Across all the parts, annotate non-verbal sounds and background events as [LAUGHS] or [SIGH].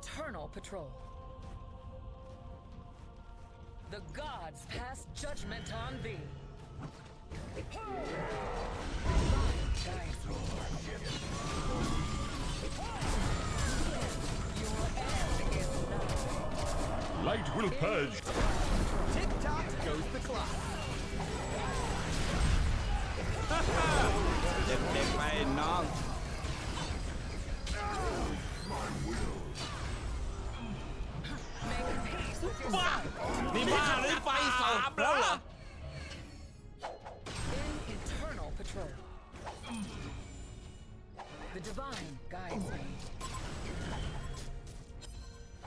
eternal patrol. The gods pass judgment on thee. Light will purge. Tick tock goes the clock. Dip, dip, my nog. The divine guides me.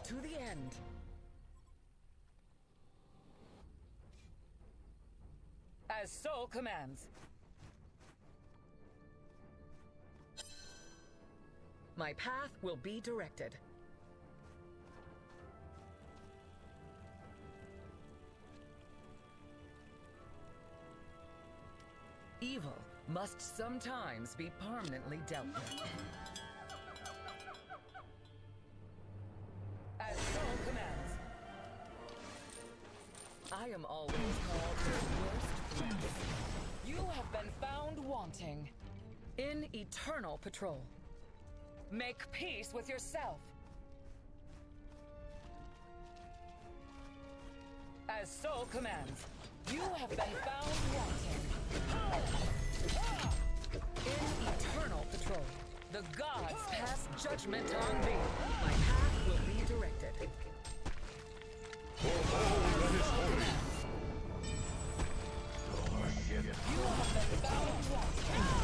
To the end. As soul commands. My path will be directed. Must sometimes be permanently dealt with. As soul commands. I am always called your worst threats. You have been found wanting. In eternal patrol. Make peace with yourself. As soul commands. You have been found wanting. In eternal patrol, the gods pass judgment on thee. My path will be directed. You have been found wanting.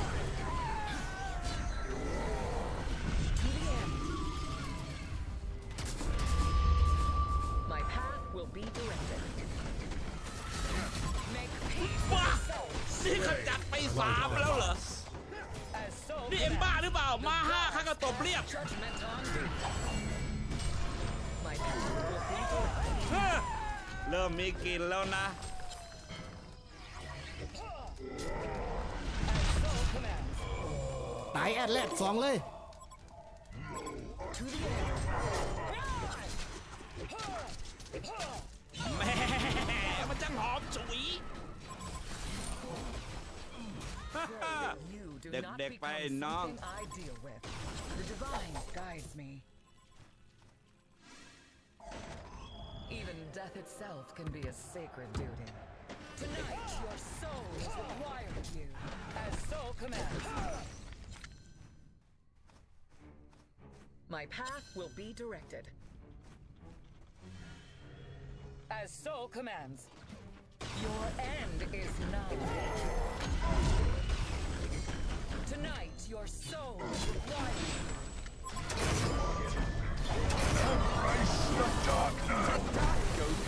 ริ่มมีกลิ่นแล้วนะ Soul commands. ตายแอดแลดสองเลย To the end. แหม่มันจังหอมฉุย You do Đệt- not đệt become bay non. something I deal with. The divine guides me. Even death itself can be a sacred duty. Tonight, your soul is required of you, as soul commands. My path will be directed. As soul commands. Your end is nigh. Tonight, your soul is required. Goes the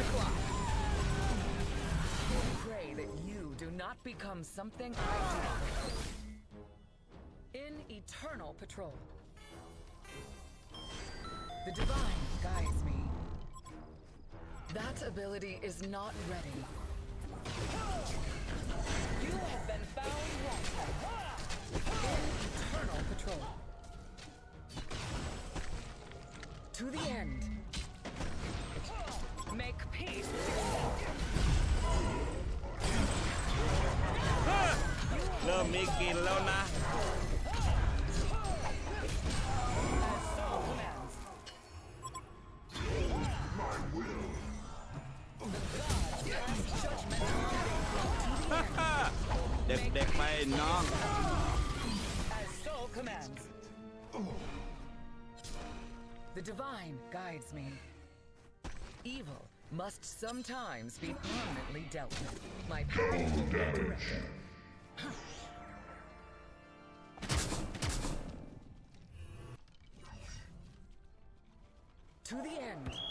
clock. Pray that you do not become something I deal with. In eternal patrol. The divine guides me. That ability is not ready. You have been found. In eternal patrol. To the end. Make peace with yourself. เริ่มมีกลิ่นแล้วนะ As soul commands. The gods pass judgment on thee. เด็กๆไปน้อง As soul commands. The divine guides me. Evil must sometimes be permanently dealt with. My will. To the end.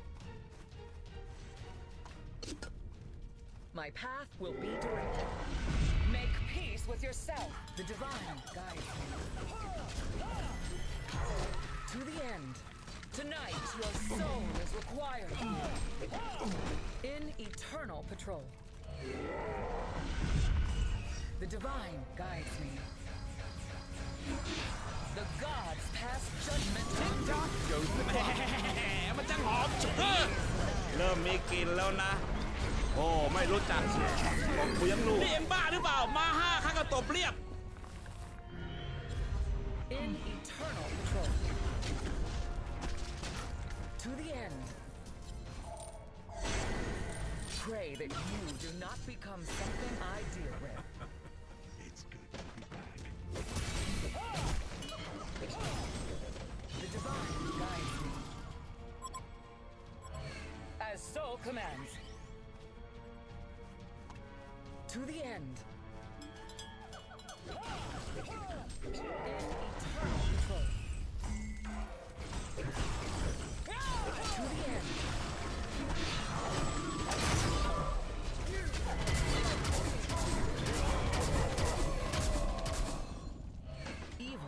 My path will be directed. Make peace with yourself. The divine guides me. To the end. Tonight, your soul is required. In eternal patrol. The divine guides me. The gods pass judgment on Tick-tock goes the แห clock. มมันจังหอมฉุยเริ่มมีกลิ่นแล้วนะ [LAUGHS] โอ้ไม่รู้จักผมกูยังรู้นี่เอ็มบ้าหรือเปล่า มาห้าข้าก็ตบเรียบ in eternal patrol. To the end. Pray that you do not become something I deal with. The divine guides me. As soul commands. To the end. In eternal end. Evil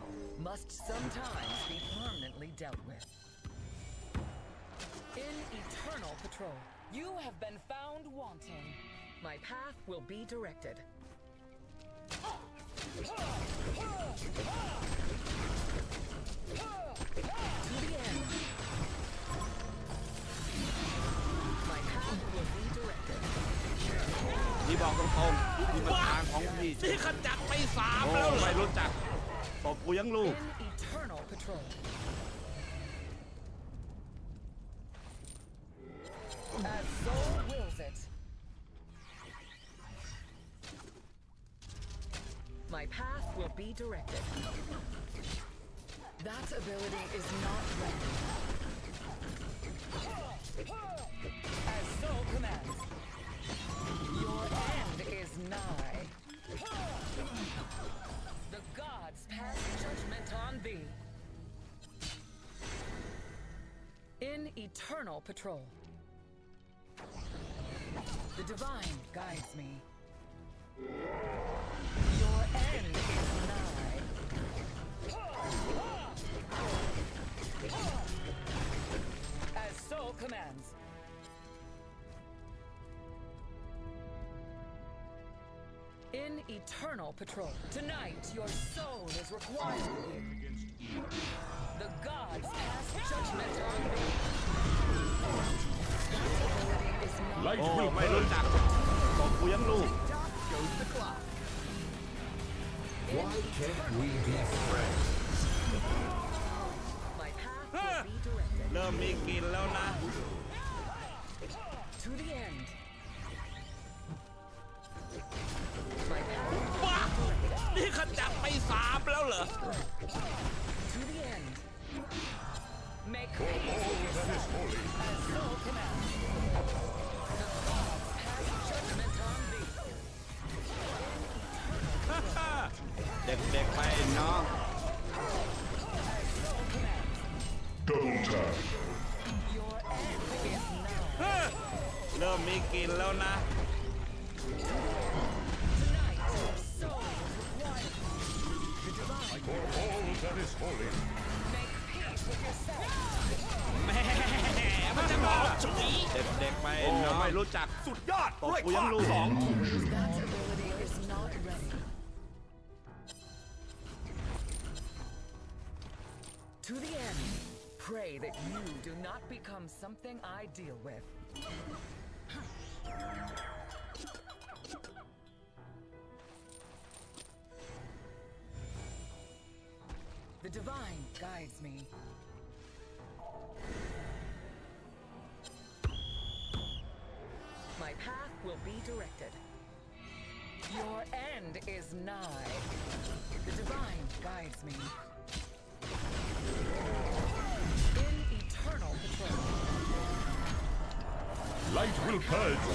must sometimes be permanently dealt with. In eternal patrol, you have been found wanting. My path will be directed. To the end. My path will be directed. พี่บอกตรงๆนี่มันทางของพี่นี่ขจัดไปสามแล้วไม่รู้จักตบกูยังรู้ In eternal patrol. Be directed. That ability is not ready. As soul commands. Your end is nigh. The gods pass judgment on thee. In eternal patrol. The divine guides me. Your end is nigh. As soul commands. In eternal patrol. Tonight, your soul is required. The gods pass judgment on thee. That ability is not Light โอ้ will ไม่รู้ burn. จักตบกูยังรู้ Tick-tock goes the clock. Why can't we be friends? my path will be directed เริ่มมีกลิ่นแล้วนะ to the end. My path will บ้านี่ขจัดไปสามแล้วเหรอ to กลิ่นแล้วนะ Tonight, your soul is required. The divine For all that is holy. make peace with yourself. แหมมันจะหอมฉุยเด็กๆไปน้องไม่รู้จัก สุดยอด ตบ ด้วย กู ค ยั วาง ม รู้ สอง That ability is not ready. To the end, pray that you do not become something I deal with. The divine guides me. My path will be directed. Your end is nigh. The divine guides me. In eternal patrol. Light will purge.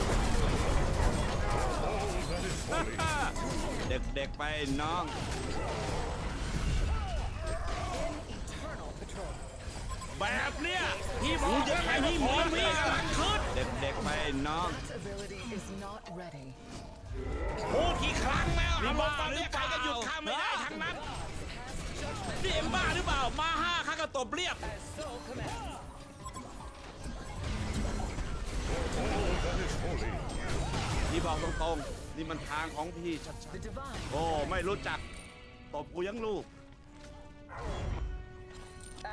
All that is holy. เด็กๆไปน้อง In eternal patrol. แบบเนี้ยพี่บอกจะแข่งให้หมอมีกำลังขึ้นเด็กๆไปน้อง That ability is not ready. พูดกี่ครั้งแล้วอารมณ์ตอนนี้ใครก็หยุดข้ามไม่ได้ทั้งนั้นนี่เอ็มบ้าหรือเปล่ามาห้าข้าก็ตบเรียบ As soul พี่บอกตรงๆ นี่มันทางของพี่ชัด The divine. ๆโอ้ ไม่รู้จัก ตบกูยังลูก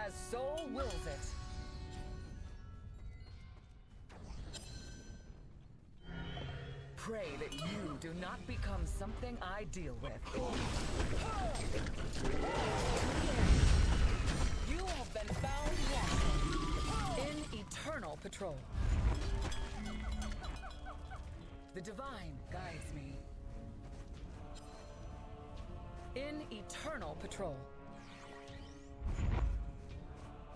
As soul wills it. The divine guides me. In eternal patrol.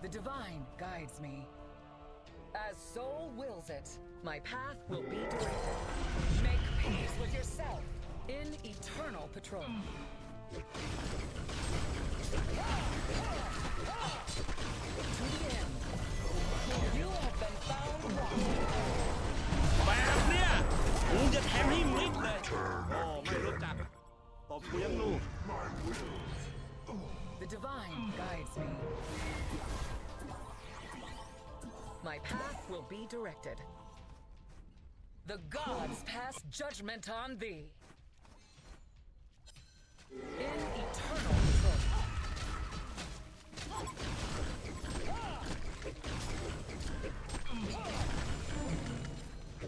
The divine guides me. As soul wills it, my path will be directed. Make peace with yourself in eternal patrol. To the end. You have been found wanting. แบบเนี้ยกูจะแทงให้มิดเลย โอ้ ไม่รู้จัก ตบกูยังลูก The divine guides me. My path will be directed. The gods pass judgment on thee. In eternal control.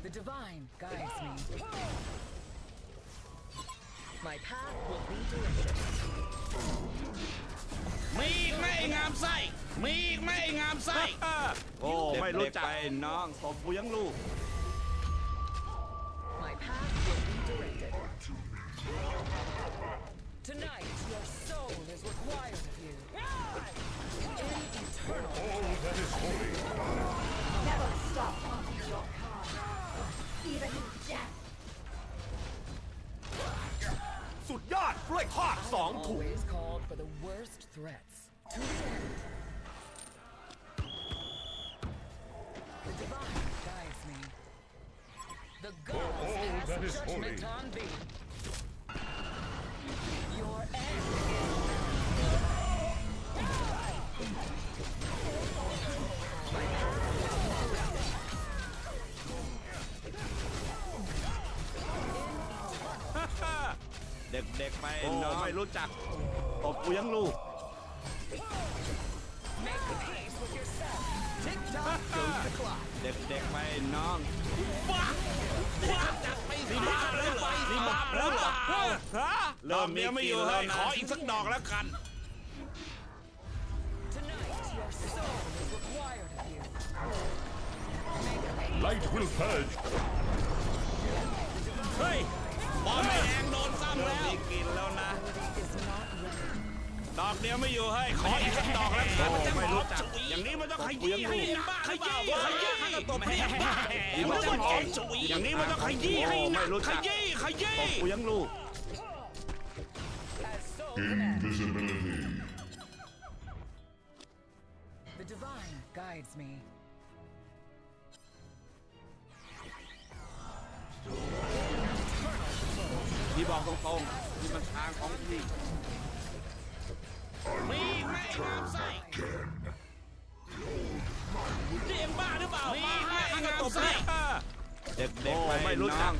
The divine guides me. My path will be directed. มีอีกไหมไอ้งามไส้ มีอีกไหมไอ้งามไส้ โอ้ ไม่รู้จักไปน้อง ตบกูยังลูก My path will be directed. Tonight, your soul is required of you. In eternal. All that is holy. ดยอดกล้วยทอดสองถุง Always called for the worst threats. To the end. The divine guides me. The gods all pass that is judgment holy. on thee. Your end is เด็กๆไปน้องไม่รู้จักตบกูยังลูก Make peace with yourself. Tick tock goes the clock. เด็กๆไปน้องบ้าบ้าจัดไปสิบ้าแล้วเหรอสิบ้าแล้วเหรอฮะเริ่มมีไม่อยู่เลยขออีกสักดอกแล้วกัน Tonight, your soul is required of you. Make peace. Light will purge. เฮ้ย บอลไม่แดงโดนซ้ำแล้วมีกินแล้วนะ Is not ready. ดอกเดียวไม่อยู่เฮ้ยขออีกสักดอกแล้วกันไม่รู้จักอย่างนี้มันต้องขยี้ให้หนักขยี้ขยี้ให้ตบเรียบบ้ามันต้องออกจุยอย่างนี้มันต้องขยี้ให้หนักขยี้ขยี้ตบกูยังลูก As soul commands. Invisibility. The divine guides me. พี่บอกตรงๆนี่มันทางของพี่มีไม่งามไส้นี่เอ็มบ้าหรือเปล่ามาให้งามไส้เด็กๆไปไม่รู้จัก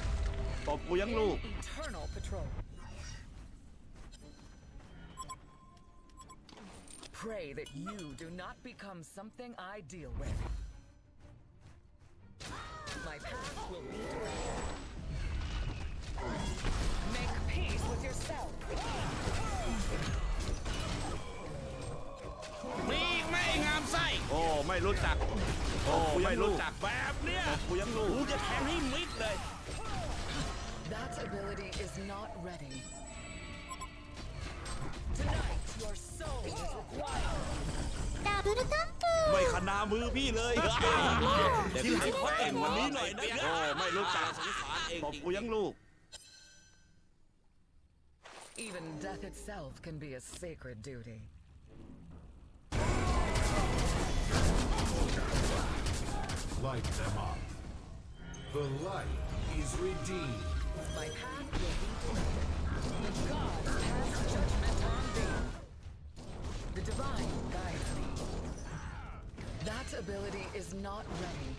ตบกูยังลูก Eternal patrol. Pray that you do not become something I deal with. My path will be directed. Make peace with yourself. มีอีไม่งามไส้โอ้ไม่รู้จัก โอ้ไม่รู้จักแบบเนี้ยกูยังรู้กูจะแทงให้มิดเลย That ability is not ready. Tonight, your soul is required. ดับระดับปูไม่ขนามือพี่เลยที่ให้เขาเก่งวันนี้หน่อยนะโอ้ไม่รู้จักสงสารเองบอกกูยังลูก Even death itself can be a sacred duty. Light them up. The light is redeemed. My path will be delivered. The gods pass judgment on thee. The divine guides thee. That ability is not ready.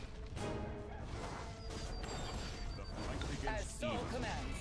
The fight As soul evil. commands.